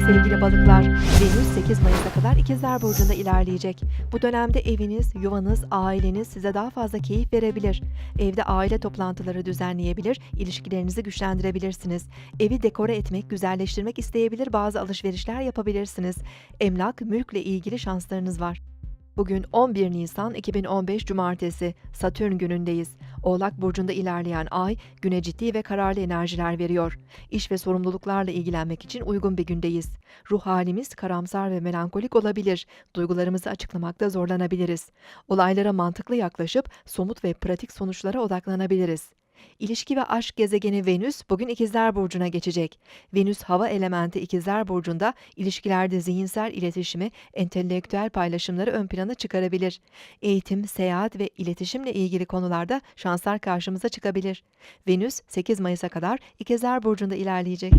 Sevgili balıklar. Venüs 8 Mayıs'a kadar İkizler Burcu'nda ilerleyecek. Bu dönemde eviniz, yuvanız, aileniz size daha fazla keyif verebilir. Evde aile toplantıları düzenleyebilir, ilişkilerinizi güçlendirebilirsiniz. Evi dekore etmek, güzelleştirmek isteyebilir, bazı alışverişler yapabilirsiniz. Emlak, mülkle ilgili şanslarınız var. Bugün 11 Nisan 2015 Cumartesi, Satürn günündeyiz. Oğlak Burcu'nda ilerleyen ay, güne ciddi ve kararlı enerjiler veriyor. İş ve sorumluluklarla ilgilenmek için uygun bir gündeyiz. Ruh halimiz karamsar ve melankolik olabilir. Duygularımızı açıklamakta zorlanabiliriz. Olaylara mantıklı yaklaşıp somut ve pratik sonuçlara odaklanabiliriz. İlişki ve aşk gezegeni Venüs bugün İkizler Burcu'na geçecek. Venüs hava elementi İkizler Burcu'nda ilişkilerde zihinsel iletişimi, entelektüel paylaşımları ön plana çıkarabilir. Eğitim, seyahat ve iletişimle ilgili konularda şanslar karşımıza çıkabilir. Venüs 8 Mayıs'a kadar İkizler Burcu'nda ilerleyecek.